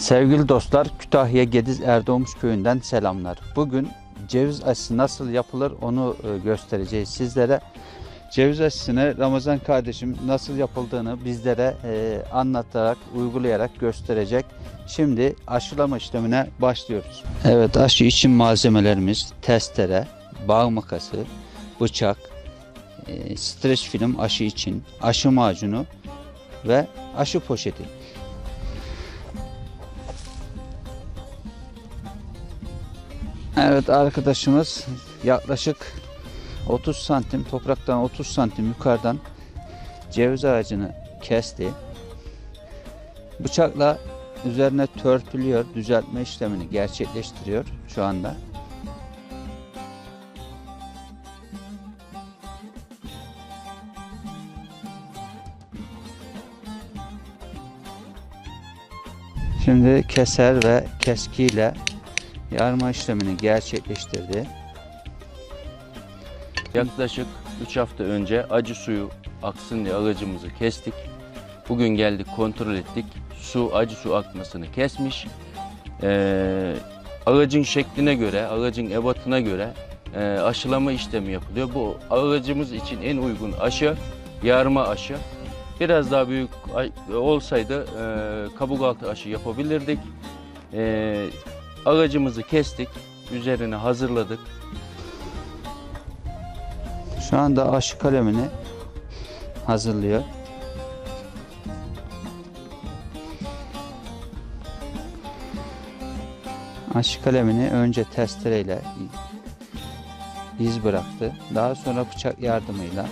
Sevgili dostlar, Kütahya Gediz Erdoğmuş köyünden selamlar. Bugün ceviz aşısı nasıl yapılır onu e, göstereceğiz sizlere. Ceviz aşısını Ramazan kardeşim nasıl yapıldığını bizlere e, anlatarak, uygulayarak gösterecek. Şimdi aşılama işlemine başlıyoruz. Evet, aşı için malzemelerimiz testere, bağ makası, bıçak, e, streç film aşı için, aşı macunu ve aşı poşeti. Evet arkadaşımız yaklaşık 30 santim topraktan 30 santim yukarıdan ceviz ağacını kesti. Bıçakla üzerine törpülüyor, düzeltme işlemini gerçekleştiriyor şu anda. Şimdi keser ve keskiyle yarma işlemini gerçekleştirdi. Yaklaşık 3 hafta önce acı suyu aksın diye ağacımızı kestik. Bugün geldik kontrol ettik. Su acı su akmasını kesmiş. Ee, ağacın şekline göre, ağacın ebatına göre e, aşılama işlemi yapılıyor. Bu ağacımız için en uygun aşı yarma aşı. Biraz daha büyük olsaydı e, kabuk altı aşı yapabilirdik. E, ağacımızı kestik, üzerine hazırladık. Şu anda aşı kalemini hazırlıyor. Aşı kalemini önce testereyle iz bıraktı. Daha sonra bıçak yardımıyla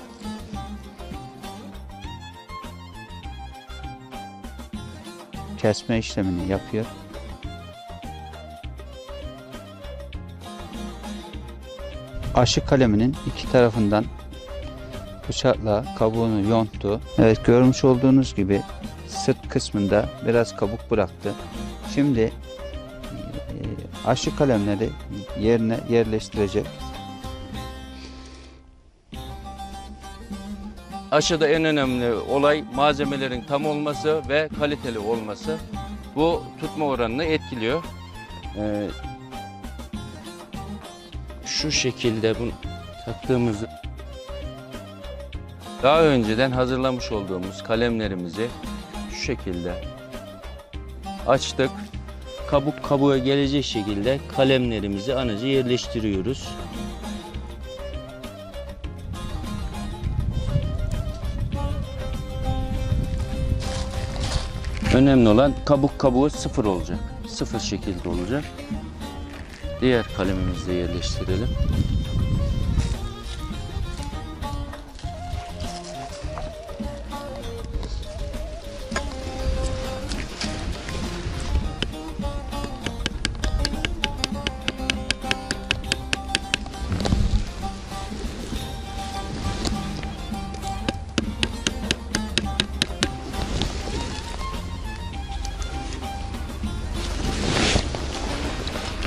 kesme işlemini yapıyor. Aşı kaleminin iki tarafından bıçakla kabuğunu yonttu. Evet görmüş olduğunuz gibi sırt kısmında biraz kabuk bıraktı. Şimdi e, aşı kalemleri yerine yerleştirecek. Aşıda en önemli olay malzemelerin tam olması ve kaliteli olması. Bu tutma oranını etkiliyor. Ee, şu şekilde bunu taktığımızda daha önceden hazırlamış olduğumuz kalemlerimizi şu şekilde açtık. Kabuk kabuğa gelecek şekilde kalemlerimizi anacı yerleştiriyoruz. Önemli olan kabuk kabuğu sıfır olacak. Sıfır şekilde olacak. Diğer kalemimizi yerleştirelim.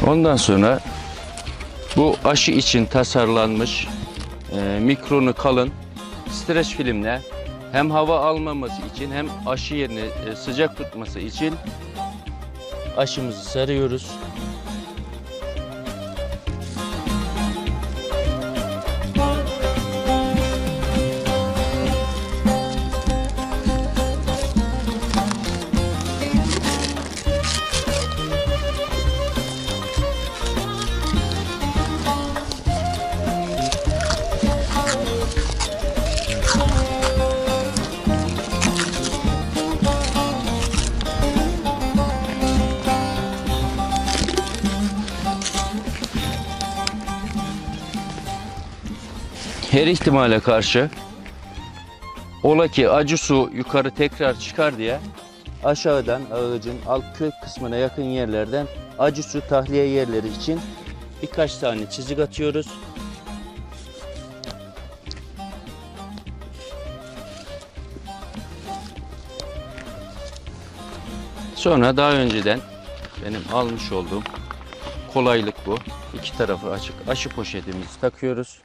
Ondan sonra bu aşı için tasarlanmış e, mikronu kalın streç filmle hem hava almaması için hem aşı yerini e, sıcak tutması için aşımızı sarıyoruz. Her ihtimale karşı ola ki acı su yukarı tekrar çıkar diye aşağıdan ağacın alt kök kısmına yakın yerlerden acı su tahliye yerleri için birkaç tane çizik atıyoruz. Sonra daha önceden benim almış olduğum kolaylık bu. İki tarafı açık aşı poşetimizi takıyoruz.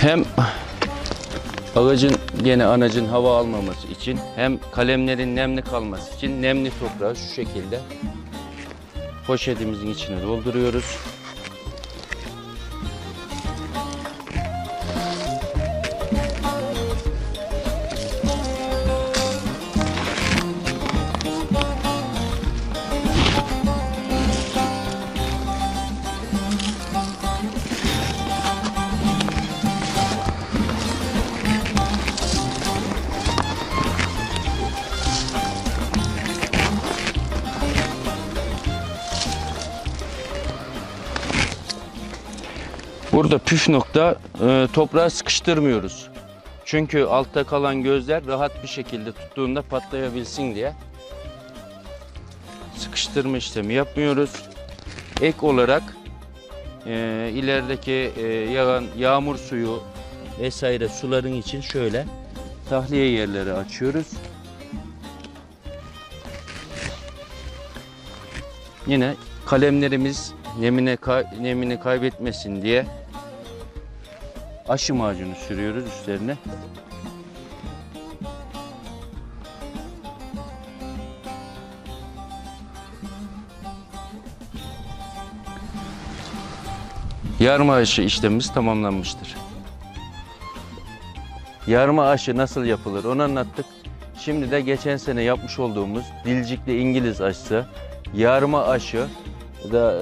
Hem ağacın gene anacın hava almaması için hem kalemlerin nemli kalması için nemli toprağı şu şekilde poşetimizin içine dolduruyoruz. Burada püf nokta e, toprağı sıkıştırmıyoruz. Çünkü altta kalan gözler rahat bir şekilde tuttuğunda patlayabilsin diye sıkıştırma işlemi yapmıyoruz. Ek olarak e, ilerideki e, yağan yağmur suyu vesaire suların için şöyle tahliye yerleri açıyoruz. Yine kalemlerimiz nemine nemini kaybetmesin diye aşı macunu sürüyoruz üstlerine. Yarma aşı işlemimiz tamamlanmıştır. Yarma aşı nasıl yapılır onu anlattık. Şimdi de geçen sene yapmış olduğumuz dilcikli İngiliz aşısı, yarma aşı da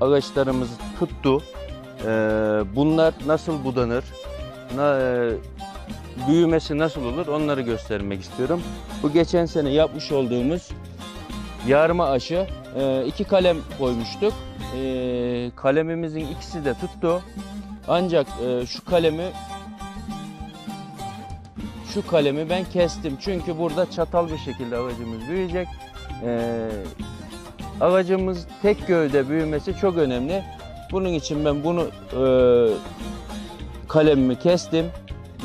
e, ağaçlarımız tuttu. E, bunlar nasıl budanır, e, büyümesi nasıl olur onları göstermek istiyorum. Bu geçen sene yapmış olduğumuz yarma aşı e, iki kalem koymuştuk. E, kalemimizin ikisi de tuttu. Ancak e, şu kalemi şu kalemi ben kestim. Çünkü burada çatal bir şekilde ağacımız büyüyecek. E, ağacımız tek gövde büyümesi çok önemli. Bunun için ben bunu e, kalemimi kestim.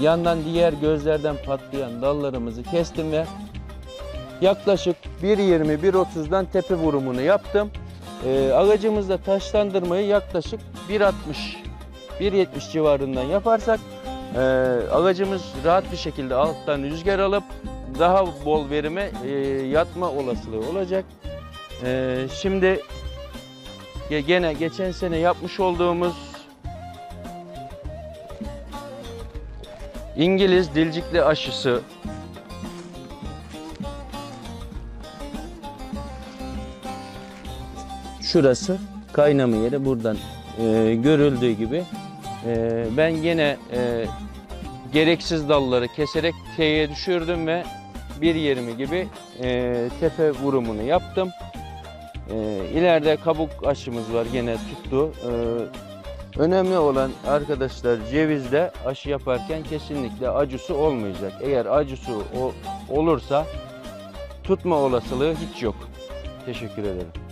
Yandan diğer gözlerden patlayan dallarımızı kestim ve yaklaşık 1.20-1.30'dan tepe vurumunu yaptım. E, ağacımızda taşlandırmayı yaklaşık 1.60 1.70 civarından yaparsak e, ağacımız rahat bir şekilde alttan rüzgar alıp daha bol verime e, yatma olasılığı olacak. Ee, şimdi ge- gene geçen sene yapmış olduğumuz İngiliz dilcikli aşısı şurası kaynama yeri buradan e, görüldüğü gibi E, ben yine e, gereksiz dalları keserek T'ye düşürdüm ve 1.20 gibi e, tepe vurumunu yaptım. E, ileride kabuk aşımız var gene tuttu. E, önemli olan arkadaşlar cevizde aşı yaparken kesinlikle acısı olmayacak. Eğer acısı olursa tutma olasılığı hiç yok. Teşekkür ederim.